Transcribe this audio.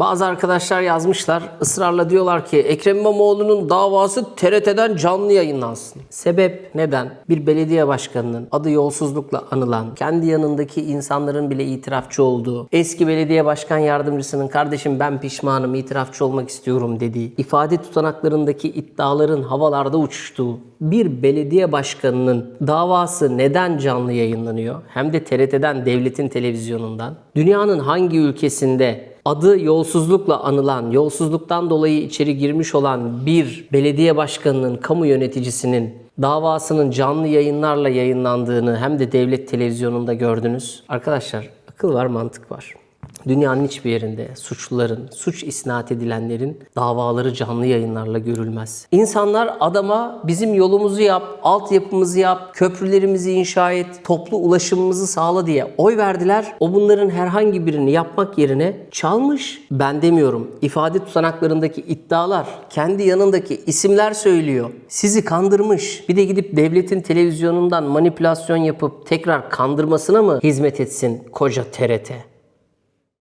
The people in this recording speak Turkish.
Bazı arkadaşlar yazmışlar, ısrarla diyorlar ki Ekrem İmamoğlu'nun davası TRT'den canlı yayınlansın. Sebep neden? Bir belediye başkanının adı yolsuzlukla anılan, kendi yanındaki insanların bile itirafçı olduğu, eski belediye başkan yardımcısının kardeşim ben pişmanım, itirafçı olmak istiyorum dediği, ifade tutanaklarındaki iddiaların havalarda uçuştuğu bir belediye başkanının davası neden canlı yayınlanıyor? Hem de TRT'den, devletin televizyonundan. Dünyanın hangi ülkesinde adı yolsuzlukla anılan, yolsuzluktan dolayı içeri girmiş olan bir belediye başkanının, kamu yöneticisinin davasının canlı yayınlarla yayınlandığını hem de devlet televizyonunda gördünüz. Arkadaşlar akıl var, mantık var. Dünyanın hiçbir yerinde suçluların, suç isnat edilenlerin davaları canlı yayınlarla görülmez. İnsanlar adama bizim yolumuzu yap, altyapımızı yap, köprülerimizi inşa et, toplu ulaşımımızı sağla diye oy verdiler. O bunların herhangi birini yapmak yerine çalmış. Ben demiyorum. İfade tutanaklarındaki iddialar, kendi yanındaki isimler söylüyor. Sizi kandırmış. Bir de gidip devletin televizyonundan manipülasyon yapıp tekrar kandırmasına mı hizmet etsin koca TRT?